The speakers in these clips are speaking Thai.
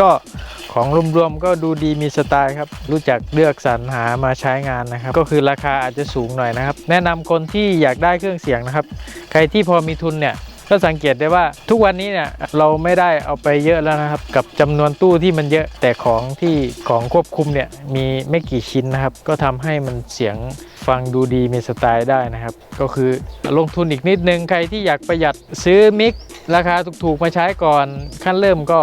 ก็ของรวมๆก็ดูดีมีสไตล์ครับ รู้จักเลือกสรรหามาใช้งานนะครับ ก็คือราคาอาจจะสูงหน่อยนะครับ แนะนำคนที่อยากได้เครื่องเสียงนะครับ ใครที่พอมีทุนเนี่ยก็สังเกตได้ว่าทุกวันนี้เนี่ยเราไม่ได้เอาไปเยอะแล้วนะครับ กับจำนวนตู้ที่มันเยอะแต่ของที่ของควบคุมเนี่ยมีไม่กี่ชิ้นนะครับ ก็ทำให้มันเสียงฟังดูดีมีสไตล์ได้นะครับ ก็คือลงทุนอีกนิดนึงใครที่อยากประหยัดซื้อมิกราคาถูกๆมาใช้ก่อนขั้นเริ่มก็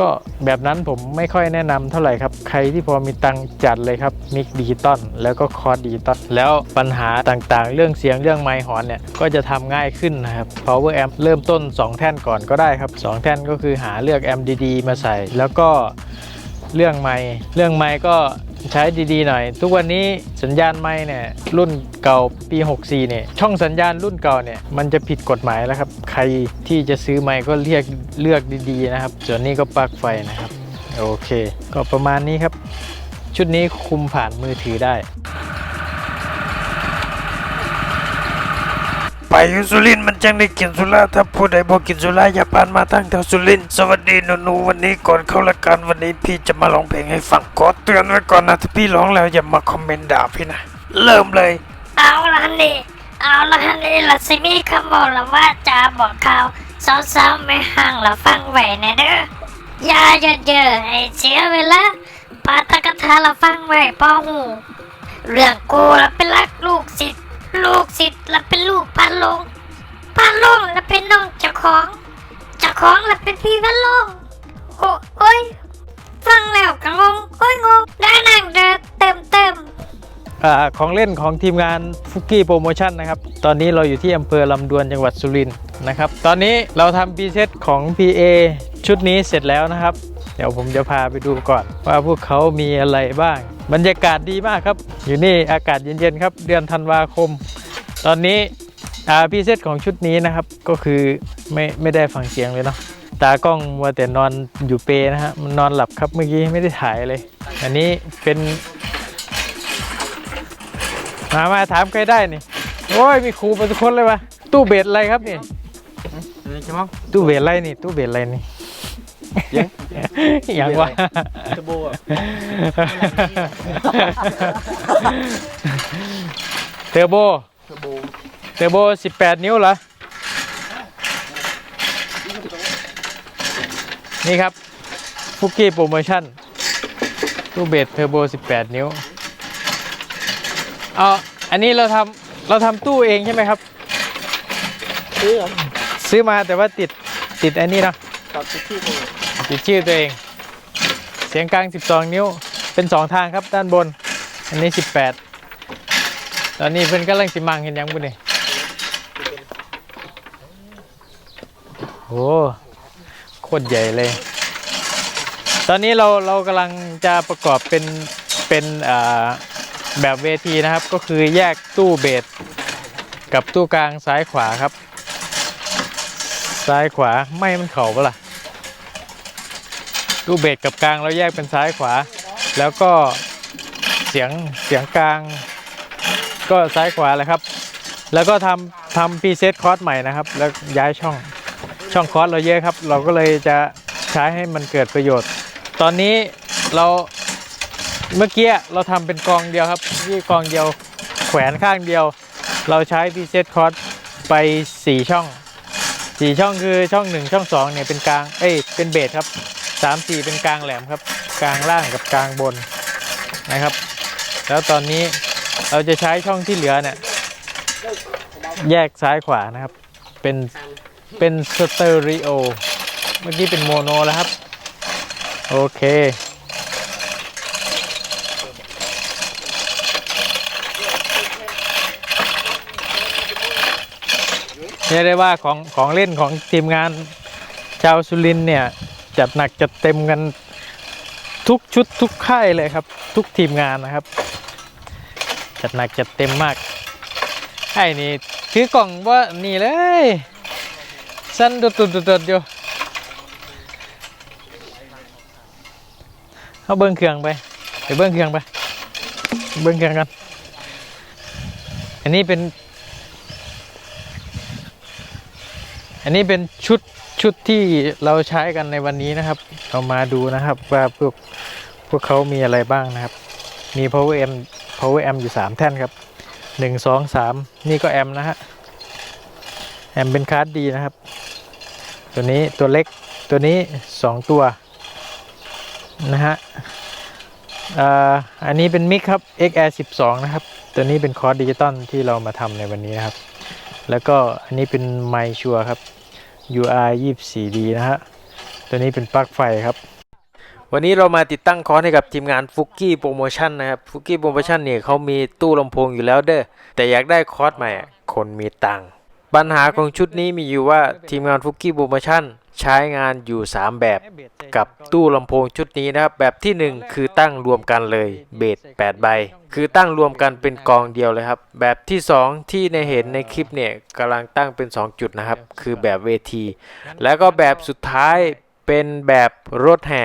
ก็แบบนั้นผมไม่ค่อยแนะนำเท่าไหร่ครับ ใครที่พอมีตังจัดเลยครับมิกดิจิตอลแล้วก็คอร์ดดิจิตอลแล้วปัญหาต่างๆ เรื่องเสียงเรื่องไมค์หอนเนี่ย ก็จะทำง่ายขึ้นนะครับ power amp เริ่มต้น 2 แท่นก่อนก็ได้ครับ 2 แท่นก็คือหาเลือกแอมดีๆมาใส่ แล้วก็เรื่องไมค์เรื่องไมค์ก็ ใช้ดีๆหน่อย ทุกวันนี้สัญญาณไม่เนี่ยรุ่นเก่าปี 64เนี่ยช่องสัญญาณรุ่นเก่าเนี่ยมันจะผิดกฎหมายแล้วครับ ใครที่จะซื้อไม้ก็เรียกเลือกดีๆนะครับ ส่วนนี้ก็ปลั๊กไฟนะครับ โอเค ก็ประมาณนี้ครับ ชุดนี้คุมผ่านมือถือได้ ไปอยู่สุรินทร์มันจังได้กินสุราถ้าผู้ใดบอกกินสุราอย่าปานมาตั้งแถวสุรินทร์สวัสดีหนูๆวันนี้ก่อนเข้ารายการวันนี้พี่จะมาร้องเพลงให้ฟังขอเตือนไว้ก่อนนะถ้าพี่ร้องแล้วอย่ามาคอมเมนต์ด่าพี่นะเริ่มเลย เอาละนี่เอาละนี่ละสิมีคำบอกละว่าจะบอกข่าวสาวๆไม่ห่างละฟังไว้แน่เด้อย่าเยอะเยอะให้เสียเวลาปาตะกะทาละฟังไว้อหูเรื่องกูละเป็นรักลูกศิษย์ ลูกศิษย์ละเป็นลูกพันลงพันลงละเป็นน้องเจ้าของเจ้าของละเป็นพี่พันลงโอ้โอ้ยฟังแล้วก็งงโอ้ยงงได้นั่งเดินเติมเติมอาของเล่นของทีมงานฟุกกี้โปรโมชั่นนะครับ ตอนนี้เราอยู่ที่อำเภอลำดวนจังหวัดสุรินทร์นะครับ ตอนนี้เราทำพีเซตของ PA ชุดนี้เสร็จแล้วนะครับ เดี๋ยวผมจะพาไปดูก่อน ว่าพวกเขามีอะไรบ้าง บรรยากาศดีมากครับ อยู่นี่อากาศเย็นๆครับ เดือนธันวาคม ตอนนี้อาพรีเซตของชุดนี้นะครับก็คือไม่ไม่ได้ฟังเสียงเลยเนาะตากล้องมัวแต่นอนอยู่เปนะฮะมันนอนหลับครับเมื่อกี้ไม่ได้ถ่ายเลย อันนี้เป็น มามาถามใครได้นี่โอ้ยมีครูไปทุกคนเลยวะตู้เบสอะไรครับนี่ใช่มั้งตู้เบสอะไรนี่ตู้เบสอะไรนี่ย อย่างวะเทอร์โบอะเทอร์โบ เทอร์โบ เทอร์โบ 18 นิ้วเหรอ นี่ครับฟุกกี้โปรโมชั่นตู้เบสเทอร์โบ 18 นิ้วเอาอันนี้เราทำเราทำตู้เองใช่ไหมครับ ซื้อครับ ซื้อมาแต่ว่าติดติดอันนี้เนาะตัดทุกที่เลย ติดชื่อตัวเอง เสียงกลาง 12 นิ้วเป็น 2 ทางครับด้านบน อันนี้ 18 ตอนนี้เพิ่อนกำลังสิมังเห็นยังบุนี่โอ้โคตรใหญ่เลย ตอนนี้เราเรากำลังจะประกอบเป็นเป็นแบบเวทีนะครับ ก็คือแยกตู้เบสกับตู้กลางซ้ายขวาครับ ซ้ายขวาไม่มันเข่าปะล่ะ ตู้เบสกับกลางเราแยกเป็นซ้ายขวา แล้วก็เสียงเสียงกลาง ก็ซ้ายขวาแหละครับ แล้วก็ทำทำพีเซตคอร์สใหม่นะครับ แล้วย้ายช่องช่องคอร์สเราเยอะครับ เราก็เลยจะใช้ให้มันเกิดประโยชน์ ตอนนี้เราเมื่อกี้เราทำเป็นกองเดียวครับที่กองเดียวแขวนข้างเดียว เราใช้พีเซตคอร์สไป 4 ช่องสี่ช่องคือช่องหนึ่งช่องสองเนี่ยเป็นกลางเอ้ยเป็นเบสครับ สามสี่เป็นกลางแหลมครับ กลางล่างกับกลางบนนะครับ แล้วตอนนี้เราจะใช้ช่องที่เหลือเนี่ยแยกซ้ายขวานะครับ เป็นเป็นสเตอริโอเมื่อกี้เป็นโมโนแล้วครับ โอเค เรียกได้ว่าของของเล่นของทีมงานชาวสุรินเนี่ย จัดหนักจัดเต็มกันทุกชุดทุกค่ายเลยครับ ทุกทีมงานนะครับ จัดหนักจัดเต็มมากไอ้นี่ถือกล่องว่านี่เลยสั้นดุดดุดดุดอยู่เอาเบิ้งเครื่องไปไปเบิ้งเครื่องไปเบิ้งเครื่องกันอันนี้เป็น อันนี้เป็นชุด ชุดที่เราใช้กันในวันนี้นะครับเอามาดูนะครับว่าพวกพวกเขามีอะไรบ้างนะครับ มี power amp power amp อยู่ 3 แท่นครับ 1 2 3 นี่ก็แอมนะฮะ แอมเป็นคาร์ดดีนะครับ ตัวนี้ตัวเล็กตัวนี้ 2 ตัวนะฮะอ่าอันนี้เป็นมิกครับ XR 12 นะครับ ตัวนี้เป็นคอร์ดดิจิตอลที่เรามาทำในวันนี้นะครับ แล้วก็อันนี้เป็นไมชัวครับ UR 24D นะฮะ ตัวนี้เป็นปลั๊กไฟครับ วันนี้เรามาติดตั้งคอร์สให้กับทีมงานฟุกกี้โปรโมชั่นนะครับฟุกกี้โปรโมชั่นเนี่ยเขามีตู้ลำโพงอยู่แล้วเด้อ แต่อยากได้คอร์สใหม่ะคนมีตังค์ ปัญหาของชุดนี้มีอยู่ว่าทีมงานฟุกกี้โปรโมชั่น ใช้งานอยู่ 3 แบบกับตู้ลำโพงชุดนี้นะครับ แบบทีหนึ่1 คือตั้งรวมกันเลยเบส8ใบ คือตั้งรวมกันเป็นกองเดียวเลยครับ แบบที่ 2 ที่ในเห็นในคลิปเนี่ยกำลังตั้งเป็น 2 จุดนะครับ คือแบบเวที แล้วก็แบบสุดท้ายเป็นแบบรถแห่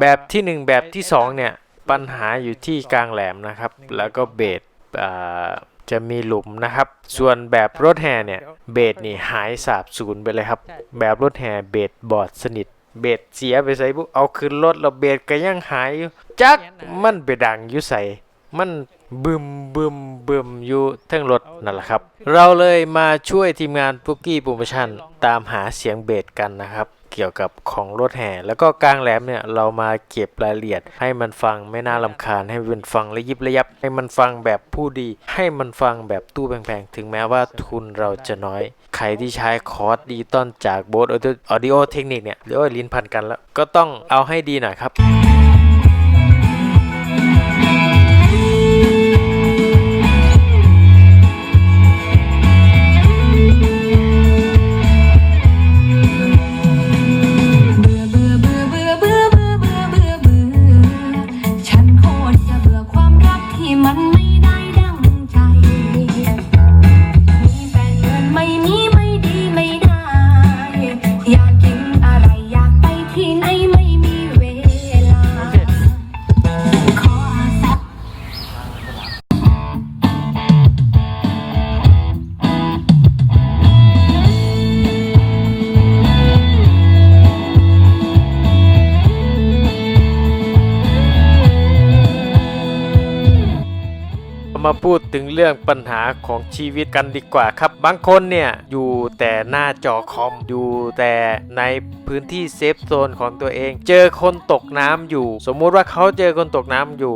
แบบทีหนึ่1 แบบที่ 2 เนี่ย ปัญหาอยู่ที่กลางแหลมนะครับ แล้วก็เบสอ่า จะมีหลุมนะครับ ส่วนแบบรถแห่เนี่ยเบสนี่หายสาบสูญไปเลยครับ แบบรถแห่เบสบอดสนิท เบสเสียไปใส่ปุ๊บเอาขึ้นรถแล้วเบสก็ยังหายอยู่จักมันไปดังอยู่ใส่มันบึมบึมบึมอยู่ทั้งรถนั่นแหละครับ เราเลยมาช่วยทีมงานปุกกี้โปรโมชั่นตามหาเสียงเบสกันนะครับ เกี่ยวกับของรถแห่ แล้วก็กลางแหลมเนี่ยเรามาเก็บรายละเอียด ให้มันฟังไม่น่าลำคาญ ให้มันฟังระยิบระยับ ให้มันฟังแบบผู้ดี ให้มันฟังแบบตู้แพงๆ ถึงแม้ว่าทุนเราจะน้อย ใครที่ใช้คอร์สดิจิตอลจากโบสออดิโอเทคนิคเนี่ยเรียว่าลิ้นพันกันแล้ว ก็ต้องเอาให้ดีหน่อยครับ มาพูดถึงเรื่องปัญหาของชีวิตกันดีกว่าครับ บางคนเนี่ยอยู่แต่หน้าจอคอมอยู่แต่ในพื้นที่เซฟโซนของตัวเอง เจอคนตกน้ำอยู่ สมมุติว่าเขาเจอคนตกน้ำอยู่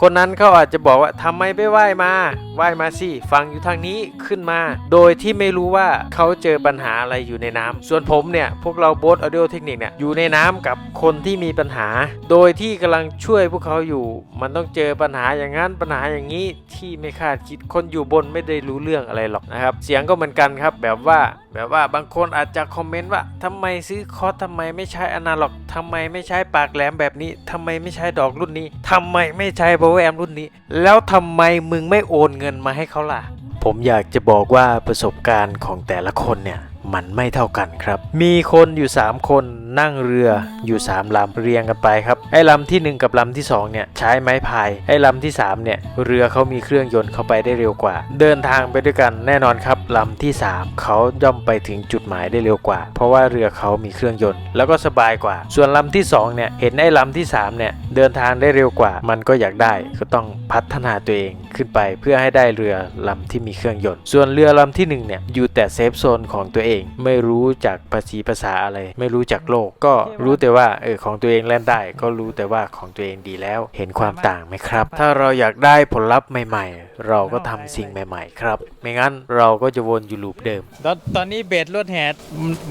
คนนั้นเขาอาจจะบอกว่าทำไมไม่ว่ายมาว่ายมาสิฟังอยู่ทางนี้ขึ้นมา โดยที่ไม่รู้ว่าเขาเจอปัญหาอะไรอยู่ในน้ำส่วนผมเนี่ย พวกเราโบสออดิโอเทคนิคเนี่ยอยู่ในน้ำกับคนที่มีปัญหา โดยที่กำลังช่วยพวกเขาอยู่ มันต้องเจอปัญหาอย่างนั้นปัญหาอย่างนี้ที่ไม่คาดคิดคนอยู่บนไม่ได้รู้เรื่องอะไรหรอกนะครับ เสียงก็เหมือนกันครับแบบว่าแบบว่าบางคนอาจจะคอมเมนต์ว่าทำไมซื้อคอร์สทำไมไม่ใช้อนาล็อกทำไมไม่ใช้ปากแหลมแบบนี้ทำไมไม่ใช้ดอกรุ่นนี้ทำไมไม่ใช้โบวแอมรุ่นนี้ แล้วทำไมมึงไม่โอนเงินมาให้เขาล่ะ ผมอยากจะบอกว่าประสบการณ์ของแต่ละคนเนี่ย มันไม่เท่ากันครับ มีคนอยู่ 3 คนนั่งเรืออยู่ 3ลำเรียงกันไปครับไอ้ลำทีหนึ่1 กับลำที่2เนี่ยใช้ไม้พายไอ้ลำที่3เนี่ยเรือเขามีเครื่องยนต์เข้าไปได้เร็วกว่า เดินทางไปด้วยกันแน่นอนครับลำที่ 3เขาย่อมไปถึงจุดหมายได้เร็วกว่า เพราะว่าเรือเขามีเครื่องยนต์ แล้วก็สบายกว่า ส่วนลำที่2เนี่ยเห็นไอ้ลำที่3เนี่ยเดินทางได้เร็วกว่า มันก็อยากได้ก็ต้องพัฒนาตัวเองขึ้นไปเพื่อให้ได้เรือลำที่มีเครื่องยนต์ ส่วนเรือลำที่หนึ่งเนี่ยอยู่แต่เซฟโซนของตัวเอง ไม่รู้จักภาษีภาษาอะไร ไม่รู้จักโลกก็รู้แต่ว่าเออของตัวเองเล่นได้ ก็รู้แต่ว่าของตัวเองดีแล้วเห็นความต่างไหมครับ ถ้าเราอยากได้ผลลัพธ์ใหม่ๆ เราก็ทำสิ่งใหม่ ๆ ครับ ไม่งั้นเราก็จะวนอยู่ลูปเดิม ตอนตอนนี้เบสรถแห่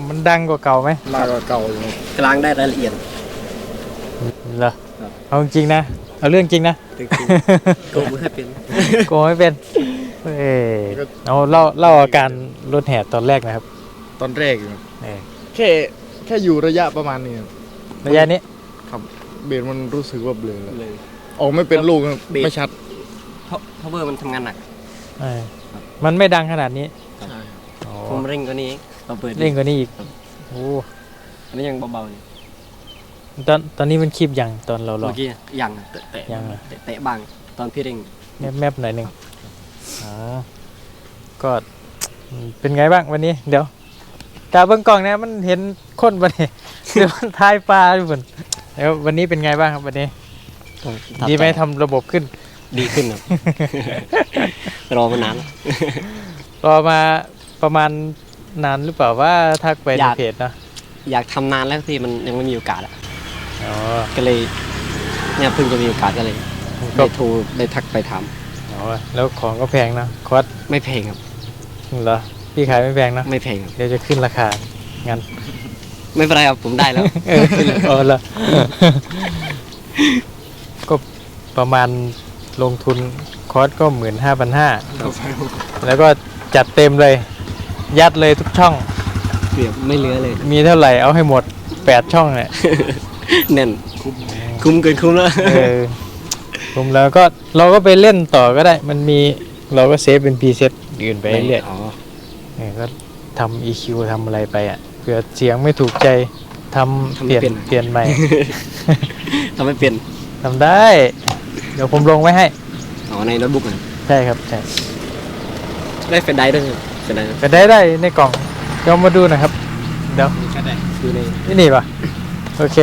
มันดังกว่าเก่าไหมลากว่าเก่าอยู่กลางได้รายละเอียดเหรอเอาจริงๆนะเอาเรื่องจริงนะจริงๆโกงให้เป็นโกงไม่เป็นเอ้ยเอาเล่าเล่าอาการรถแห่ตอนแรกนะครับ ตอนแรกอยู่เออแค่ แค่อยู่ระยะประมาณนี้ครับระยะนี้ครับเบสมันรู้สึกว่าเบลอแล้วเลยออกไม่เป็นลูกครับเบส ไม่ชัดเพราะเพราะเบอร์มันทำงานหนัก เออมันไม่ดังขนาดนี้ใช่ครับอ๋อผมเร่งกว่านี้เราเปิดเร่งกว่านี้อีกโอ้อันนี้ยังเบาๆนี่ตอนตอนนี้มันคีบยังตอนเราลอเมื่ง อกี้ยังเตะเตะยังเหรอเตะเตะบางตอนพี่เร่ง แมบแมบหน่อยหนึ่งอ๋อก็เป็นไงบ้างวันนี้ เดี๋ยว กาเบิ้งกล้องเนี่ยมันเห็นคนบ่เนี่ยหรือมันทายปลาอยู่บนแล้ววันนี้เป็นไงบ้างครับวันนี้ก็ทับดีไหมใจทำระบบขึ้น ดีขึ้นครับ รอมานานแล้วรอมาประมาณนานหรือเปล่าว่าทักไปในอยากเพจเนอะอยากทำนานแล้วที่มันยังไม่มีโอกาสอะอ๋อก็เลยเนี่ยเพิ่งจะมีโอกาสก็เลยก็ได้โทรได้ทักไปถามอ๋อแล้วของก็แพงนะคอสไม่แพงครับเหรอ พี่ขายไม่แพงนะไม่แพงครับ เดี๋ยวจะขึ้นราคางั้น ไม่เป็นไรครับผมได้แล้ว เออเออละ ก็ประมาณลงทุนคอร์สก็หมื่นห้าพันห้าแล้วก็จัดเต็มเลย ยัดเลยทุกช่องเกือบไม่เหลือเลย มีเท่าไหร่เอาให้หมดแปดช่องเนี่ยแน่น คุ้มเกินคุ้มแล้ว เออผมแล้วก็เราก็ไปเล่นต่อก็ได้ มันมีเราก็เซฟเป็นพรีเซตอื่นไปเรื่อยอ๋อๆ เออก็ทำ EQ ทำอะไรไปอะเผื่อเสียงไม่ถูกใจทำเปลี่ยนเปลี่ยนใหม่ ทำไม่เป็นทำได้ เดี๋ยวผมลงไว้ให้ อ๋อในโน้ตบุ๊กนะใช่ครับใช่ได้เฟนไดด้วยเฟนไดก็ได้ได้ในกล่องลองมาดูหนะครับ เดี๋ยวอยู่ใน นี่นี่ปะโอเค